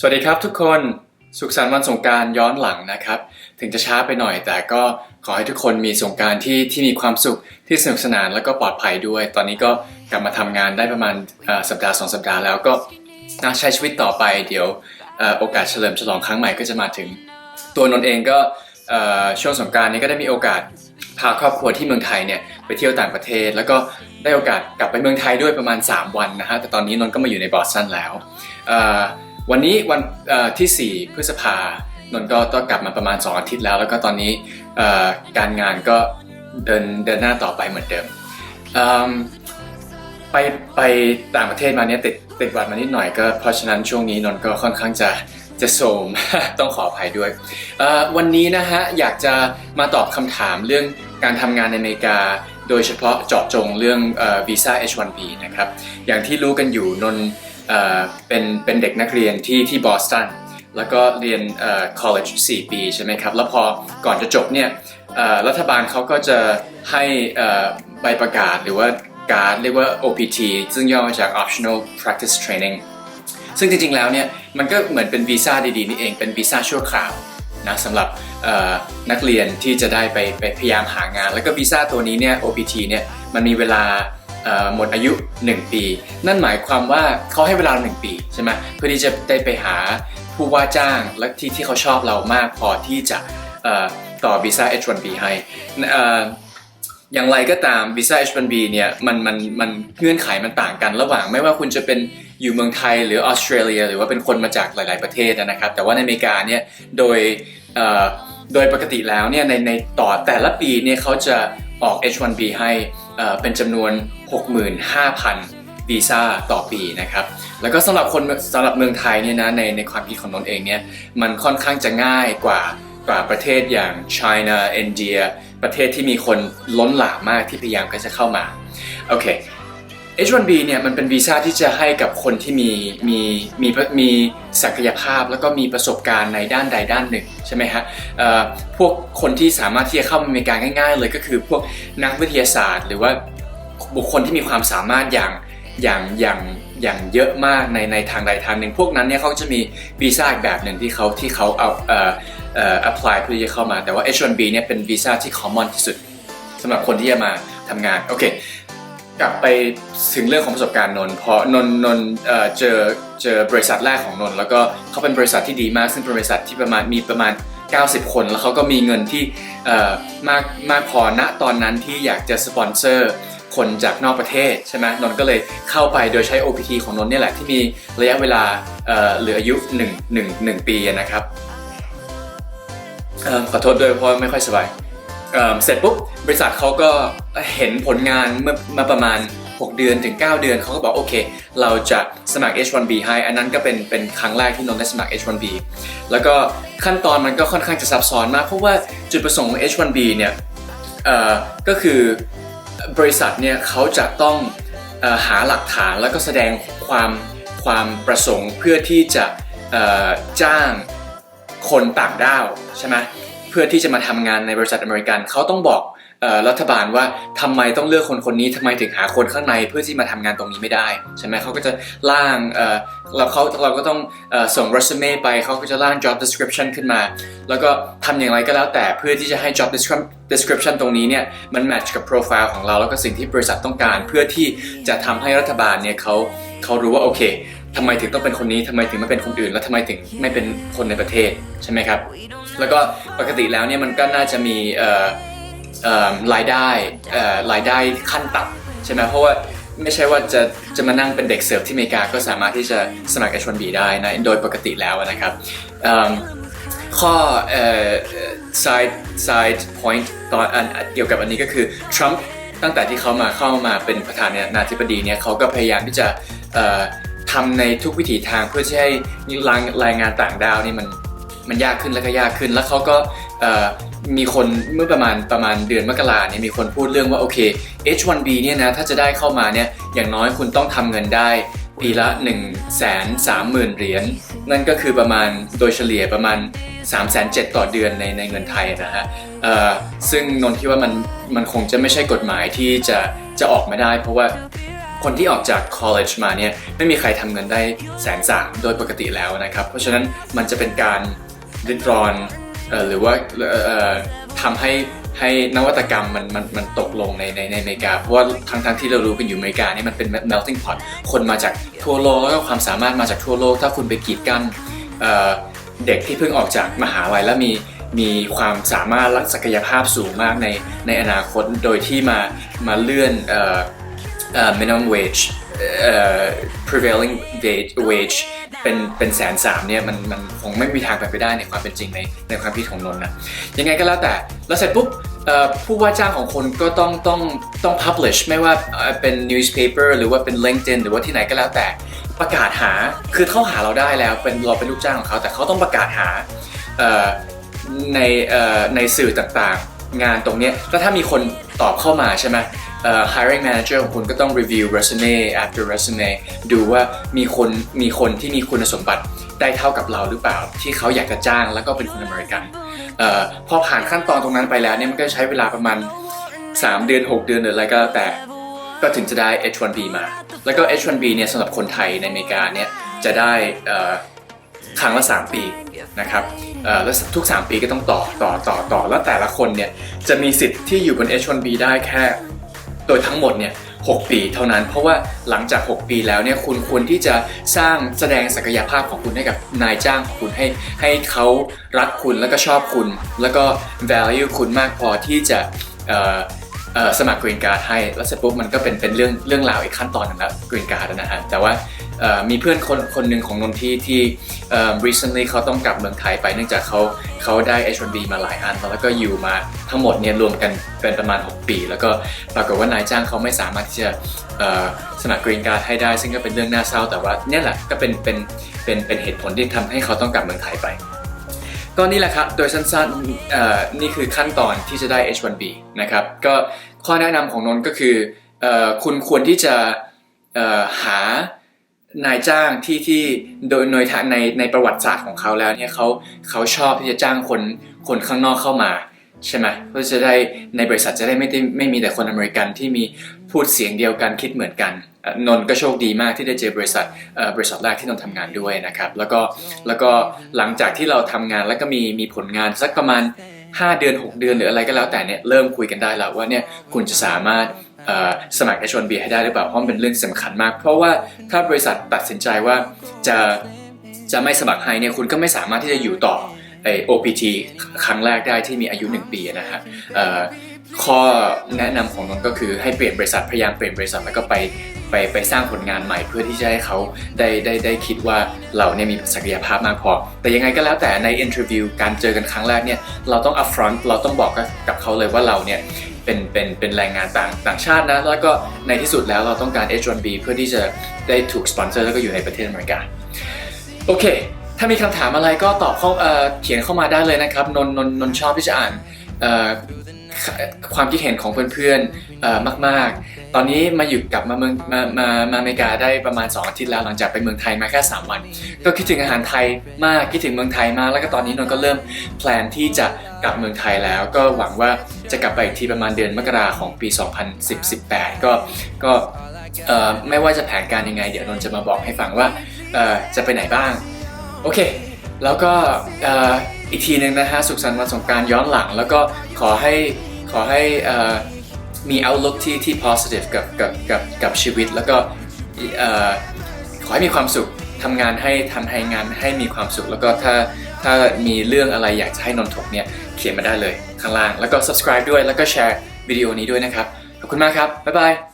สวัสดีครับทุกคนสุขสันต์วันสงการย้อนหลังนะครับ ถึงจะช้าไปหน่อยแต่ก็ขอให้ทุกคนมีสงการที่ที่มีความสุขที่สนุกสนานแล้วก็ปลอดภัยด้วย ตอนนี้ก็กลับมาทำงานได้ประมาณสัปดาห์สองสัปดาห์แล้วก็น่าใช้ชีวิตต่อไป เดี๋ยวโอกาสเฉลิมฉลองครั้งใหม่ก็จะมาถึง ตัวนนท์เองก็ช่วงสงการนี้ก็ได้มีโอกาสพาครอบครัวที่เมืองไทยเนี่ยไปเที่ยวต่างประเทศ แล้วก็ได้โอกาสกลับไปเมืองไทยด้วยประมาณ 3 วันนะฮะแต่ตอนนี้นนท์ก็มาอยู่ในบอสตันแล้ว วันนี้วันเอ่อที่ 4 พฤษภานนท์ก็ต้องกลับมาประมาณ 2 อาทิตย์แล้ว แล้วก็ตอนนี้การงานก็เดินเดินหน้าต่อไปเหมือนเดิมไปไปต่างประเทศมาเนี่ยติดติดหวัดมานิดหน่อยก็เพราะฉะนั้นช่วงนี้นนท์ก็ค่อนข้างจะจะโสมต้องขออภัยด้วย วันนี้นะฮะอยากจะมาตอบคำถามเรื่องการทำงานในอเมริกา โดยเฉพาะเจาะจงเรื่องวีซ่า H1B นะครับ อย่างที่รู้กันอยู่นนท์ เป็นเป็นเด็กนักเรียนที่ที่บอสตันแล้วก็เรียน college 4 ปีใช่ไหมครับ แล้วพอก่อนจะจบเนี่ยรัฐบาลเขาก็จะให้ใบประกาศหรือว่าการเรียกว่า OPT ซึ่งย่อมาจาก optional practice training ซึ่งจริงๆแล้วเนี่ยมันก็เหมือนเป็นวีซ่าดีๆนี่เองเป็นวีซ่าชั่วคราวนะสำหรับนักเรียนที่จะได้ไปไปพยายามหางาน แล้วก็วีซ่าตัวนี้เนี่ย OPT เนี่ยมันมีเวลา หมดอายุ 1 ปี นั่นหมายความว่าเขาให้เวลา 1 ปีใช่ไหมเพื่อที่จะได้ไปหาผู้ว่าจ้างและที่ที่เขาชอบเรามากพอที่จะต่อวีซ่า H1B ให้อย่างไรก็ตามวีซ่า H1B เนี่ยมันมันมันเงื่อนไขมันต่างกันระหว่างไม่ว่าคุณจะเป็นอยู่เมืองไทยหรือออสเตรเลีย หรือว่าเป็นคนมาจากหลาย ๆประเทศนะครับ แต่ว่าในอเมริกาเนี่ยโดยโดยปกติแล้วเนี่ยในในต่อแต่ละปีเนี่ยเขาจะออก H1B ให้ เป็นจำนวน 65,000วีซ่าต่อปีนะครับ แล้วก็สำหรับคนสำหรับเมืองไทยเนี่ยนะในในความคิดของนนท์เองเนี่ยมันค่อนข้างจะง่ายกว่ากว่าประเทศอย่าง China อินเดีย ประเทศที่มีคนล้นหลามมากที่พยายามก็จะเข้ามา โอเค H1B เนี่ยมันเป็นวีซ่าที่จะให้กับคนที่มีมีมีมีศักยภาพแล้วก็มีประสบการณ์ในด้านใดด้านหนึ่งใช่ไหมฮะพวกคนที่สามารถที่จะเข้ามาอเมริกาง่าย ๆ เลยก็คือพวกนักวิทยาศาสตร์ หรือว่าบุคคลที่มีความสามารถอย่างอย่างอย่างอย่างเยอะมากในในทางใดทางหนึ่ง พวกนั้นเนี่ยเขาจะมีวีซ่าอีกแบบหนึ่งที่เขาที่เขาเอาเอ่อเอ่อ apply เพื่อที่จะเข้ามาแต่ว่า H1B เนี่ยเป็นวีซ่าที่ common ที่สุดสำหรับคนที่จะมาทำงานโอเค กลับไปถึงเรื่องของประสบการณ์นนท์เพราะนนท์นนท์เอ่อเจอเจอบริษัทแรกของนนท์แล้วก็เขาเป็นบริษัทที่ดีมาก ซึ่งเป็นบริษัทที่ประมาณมีประมาณ 90 คน แล้วเขาก็มีเงินที่เอ่อมากมากพอณตอนนั้นที่อยากจะสปอนเซอร์คนจากนอกประเทศใช่ไหมนน์ก็เลยเข้าไปโดยใช้ OPT ของนนท์เนี่ยแหละที่มีระยะเวลาเอ่อเหลืออายุ1 1 1ปีนะครับออขอโทษด้วยเพราะไม่ค่อยสบาย เเสร็จปุ๊บบริษัทเขาก็เห็นผลงานเมื่อมาประมาณ 6 เดือนถึง 9 เดือนเขาก็บอกโอเค เราจะสมัคร H1B ให้ อันนั้นก็เป็นเป็นครั้งแรกที่นนท์ได้สมัคร H1B แล้วก็ขั้นตอนมันก็ค่อนข้างจะซับซ้อนมาก เพราะว่าจุดประสงค์ของ H1B เนี่ยก็คือบริษัทเนี่ยเขาจะต้องอหาหลักฐานแล้วก็แสดงความความประสงค์เพื่อที่จะจ้างคนต่างด้าวใช่ไหม เพื่อที่จะมาทำงานในบริษัทอเมริกันเขาต้องบอกรัฐบาลว่าทำไมต้องเลือกคนคนนี้ทำไมถึงหาคนข้างในเพื่อที่มาทำงานตรงนี้ไม่ได้ใช่ไหมเขาก็จะร่างเอ่อเราเขาเราก็ต้องส่ง resume ไปเขาก็จะร่าง job description ขึ้นมา แล้วก็ทำอย่างไรก็แล้วแต่เพื่อที่จะให้ job description ตรงนี้เนี่ยมัน match กับ profile ของเราแล้วก็สิ่งที่บริษัทต้องการ เพื่อที่จะทำให้รัฐบาลเนี่ยเขาเขารู้ว่าโอเคทำไมถึงต้องเป็นคนนี้ทำไมถึงไม่เป็นคนอื่น แล้วทำไมถึงไม่เป็นคนในประเทศใช่ไหมครับ แล้วก็ปกติแล้วเนี่ยมันก็น่าจะมีรายได้รายได้ขั้นต่ำใช่ไหมเพราะว่าไม่ใช่ว่าจะจะมานั่งเป็นเด็กเสิร์ฟที่อเมริกาก็สามารถที่จะสมัคร H1B ได้นะโดยปกติแล้วนะครับข้อเออ side side point ตอนเกี่ยวกับอันนี้ก็คือทรัมป์ตั้งแต่ที่เขามาเข้ามาเป็นประธานาธิบดีเนี่ยเขาก็พยายามที่จะทำในทุกวิถีทางเพื่อที่ให้รายงานต่างด้าวนี่มัน มันยากขึ้นแล้วก็ยากขึ้น แล้วเขาก็มีคนเมื่อประมาณประมาณเดือนมกราเนี่ยมีคนพูดเรื่องว่าโอเค H1B เนี่ยนะถ้าจะได้เข้ามาเนี่ยอย่างน้อยคุณต้องทำเงินได้ปีละ 1 3 0 0 0 0เหรียญนั่นก็คือประมาณโดยเฉลี่ยประมาณ 3 7 0 0 0ต่อเดือนในในเงินไทยนะฮะซึ่งนนท์คิดว่ามันมันคงจะไม่ใช่กฎหมายที่จะจะออกมาได้ เพราะว่าคนที่ออกจาก college มาเนี่ยไม่มีใครทำเงินได้แสนสามโดยปกติแล้วนะครับ เพราะฉะนั้นมันจะเป็นการ ริดรอนอหรือว่าทำให้ให้นวัตกรรมมันมันมันตกลงในในในอเมริกา เพราะว่าทั้งทั้งที่เรารู้กันอยู่อเมริกานี่มันเป็น melting pot คนมาจากทั่วโลกแล้วก็ความสามารถมาจากทั่วโลก ถ้าคุณไปกีดกันเเด็กที่เพิ่งออกจากมหาลัยแล้วมีมีความสามารถและศักยภาพสูงมากในในอนาคตโดยที่มามาเลื่อนออ minimum wage prevailing wage เป็นเป็นแสนสามเนี่ยมันมันคงไม่มีทางเป็นไปได้ในความเป็นจริงในในความคิดของนนท์นะยังไงก็แล้วแต่แล้วเสร็จปุ๊บผู้ว่าจ้างของคนก็ต้องต้องต้อง publish ไม่ว่าเป็น newspaper หรือว่าเป็น LinkedIn หรือว่าที่ไหนก็แล้วแต่ประกาศหาคือเขาหาเราได้แล้วเป็นเราเป็นลูกจ้างของเขาแต่เขาต้องประกาศหาในในสื่อต่างๆ งานตรงนี้แล้วถ้ามีคนตอบเข้ามาใช่ไหม hiring manager ของคุณก็ต้อง review resume after resume ดูว่ามีคนมีคนที่มีคุณสมบัติได้เท่ากับเราหรือเปล่า ที่เขาอยากจะจ้างแล้วก็เป็นคนอเมริกันพอผ่านขั้นตอนตรงนั้นไปแล้วเนี่ยมันก็ใช้เวลาประมาณ 3 เดือน 6 เดือนหรืออะไรก็แล้วแต่ก็ถึงจะได้ H1B มา แล้วก็ H1B เนี่ยสำหรับคนไทยในอเมริกาเนี่ยจะได้ครั้งละ 3 ปีนะครับแล้วทุก 3 ปีก็ต้องต่อต่อต่อต่อแล้วแต่ละคนเนี่ยจะมีสิทธิ์ที่อยู่บน H1B ได้แค่ โดยทั้งหมดเนี่ย6ปีเท่านั้น เพราะว่าหลังจาก 6 ปีแล้วเนี่ยคุณควรที่จะสร้างแสดงศักยภาพของคุณให้กับนายจ้างของคุณให้ให้เขารักคุณแล้วก็ชอบคุณ แล้วก็ value คุณมากพอที่จะสมัครกรีนการ์ดให้ แล้วเสร็จปุ๊บมันก็เป็นเป็นเรื่องเรื่องราวอีกขั้นตอนหนึงแล้วกรีนการ์ดนะฮะแต่ว่า มีเพื่อนคนคนหนึ่งของนนที่ที่ recently เขาต้องกลับเมืองไทยไปเนื่องจากเขาเขาได้ H1B มาหลายอัน แล้วก็อยู่มาทั้งหมดเนี่ยรวมกันเป็นประมาณ 6 ปี แล้วก็ปรากฏว่านายจ้างเขาไม่สามารถที่จะสมัคร green card ให้ได้ ซึ่งก็เป็นเรื่องน่าเศร้า แต่ว่าเนี่ยแหละก็เป็นเป็นเป็นเป็นเหตุผลที่ทำให้เขาต้องกลับเมืองไทยไป ก็นี่แหละครับ โดยสั้นๆนี่คือขั้นตอนที่จะได้ H1B นะครับก็ข้อแนะนำของนนท์ก็คืออคุณควรที่จะหา นายจ้างที่ที่โดยโดยในในประวัติศาสตร์ของเขาแล้วเนี่ยเขาเขาชอบที่จะจ้างคนคนข้างนอกเข้ามาใช่ไหมเพื่อจะได้ในบริษัทจะได้ไม่ได้ไม่มีแต่คนอเมริกันที่มีพูดเสียงเดียวกันคิดเหมือนกันนนท์ก็โชคดีมากที่ได้เจอบริษัทเอ่อบริษัทแรกที่นนท์ทำงานด้วยนะครับแล้วก็แล้วก็หลังจากที่เราทำงานแล้วก็มีมีผลงานสักประมาณ 5 เดือน 6 เดือนหรืออะไรก็แล้วแต่เนี่ยเริ่มคุยกันได้แล้วว่าเนี่ยคุณจะสามารถ สมัคร H1B ให้ได้หรือเปล่าเพราะมันเป็นเรื่องสำคัญมาก เพราะว่าถ้าบริษัทตัดสินใจว่าจะจะไม่สมัครให้เนี่ยคุณก็ไม่สามารถที่จะอยู่ต่อไอ OPT ครั้งแรกได้ที่มีอายุ 1 ปีนะฮะข้อแนะนำของนนก็คือให้เปลี่ยนบริษัทพยายามเปลี่ยนบริษัทแล้วก็ไปไปไปสร้างผลงานใหม่เพื่อที่จะให้เขาได้ได้ได้คิดว่าเราเนี่ยมีศักยภาพมากพอ แต่ยังไงก็แล้วแต่ใน interview การเจอกันครั้งแรกเนี่ยเราต้อง upfront เราต้องบอกกับเขาเลยว่าเราเนี่ย เป็นเป็นเป็นแรงงานต่างต่างชาตินะ แล้วก็ในที่สุดแล้วเราต้องการ H1B เพื่อที่จะได้ถูกสปอนเซอร์แล้วก็อยู่ในประเทศอเมริกาโอเค ถ้ามีคำถามอะไรก็ตอบเข้าเเขียนเข้ามาได้เลยนะครับ นนนนชอบที่จะอ่าน ความคิดเห็นของเพื่อนๆเอ่อมากๆ ตอนนี้มาอยู่กลับมาเมืองมามามาอเมริกาได้ประมาณ 2 อาทิตย์แล้วหลังจากไปเมืองไทยมาแค่ 3 วัน ก็คิดถึงอาหารไทยมากคิดถึงเมืองไทยมากแล้วก็ตอนนี้นนก็เริ่มแพลนที่จะกลับเมืองไทยแล้ว ก็หวังว่าจะกลับไปอีกทีประมาณเดือนมกราของปี 2018 ก็ก็เอ่อไม่ว่าจะแผนการยังไง เดี๋ยวนนจะมาบอกให้ฟังว่าเอ่อจะไปไหนบ้างโอเค แล้วก็เอ่ออีกทีหนึ่งนะฮะสุขสันต์วันสงกรารย้อนหลัง แล้วก็ขอให้ ขอให้มี outlook ที่ที่ positive กับกับกับกับชีวิต แล้วก็ขอให้มีความสุขทำงานให้ทำให้งานให้มีความสุข แล้วก็ถ้าถ้ามีเรื่องอะไรอยากจะให้นนทกเนี่ยเขียนมาได้เลยข้างล่าง แล้วก็ subscribe ด้วยแล้วก็แชร์วิดีโอนี้ด้วยนะครับ ขอบคุณมากครับ บ๊ายบาย